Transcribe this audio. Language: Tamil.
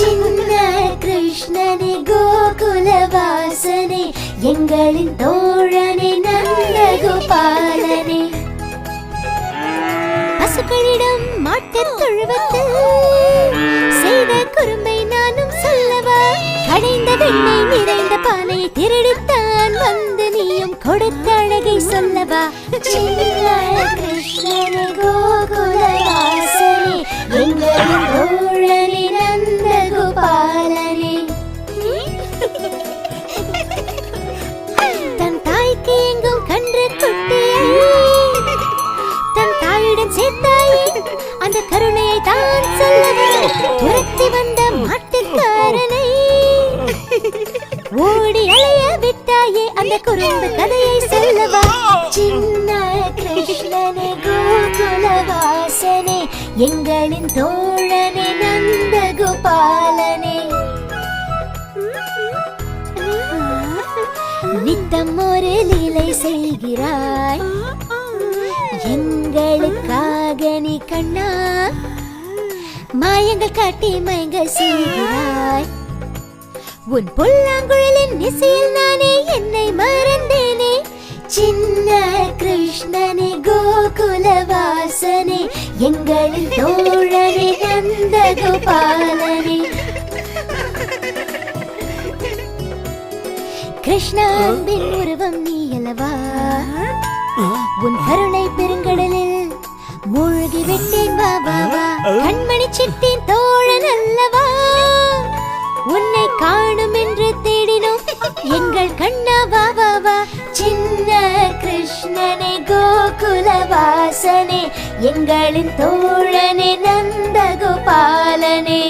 சின்ன கிருஷ்ணனே கோகுல வாசனே எங்களின் தோழனே நல்ல கோபாலனே பசுக்களிடம் மாட்டுத் தொழுவத்தில் செய்த குறும்பை நானும் சொல்லவா? கடைந்த வெண்ணை நிறைந்த பானை திருடித்தான் வந்து நீயும் கொடுத்த அழகை சொல்லவா? சின்ன கிருஷ்ணனே துரத்தி வந்த மாட்டுக்காரனை. ஓடி அலைய விட்டாயே அந்த குறும்பு கதையை சொல்லவா? சின்ன கிருஷ்ணனே கோகுல வாசனே எங்களின் தோழனே நந்த கோபாலனே நித்தம் ஒரு லீலை செய்கிறாய். எங்களுக்காக நீ கண்ணா மாயங்கள் காட்டி மயங்க செய்கிறாய் உன் புல்லாங்குழலின் இசையில் நானே என்னை மறந்தேனே. சின்ன கிருஷ்ணனே கோகுல வாசனே எங்களின் தோழனே நந்த கோபாலனே கிருஷ்ணாம்பின் உருவம் நீ அல்லவா? உன் கருணை பெருங்கடலில் மூழ்கி விட்டேன் வா வா வா. கண்மணி சித்தின் தோழன் அல்லவா? உன்னை காணும் என்று தேடினோம். எங்கள் கண்ணா வா வா சின்ன கிருஷ்ணனே கோகுல வாசனே எங்களின் தோழனே நந்த கோபாலனே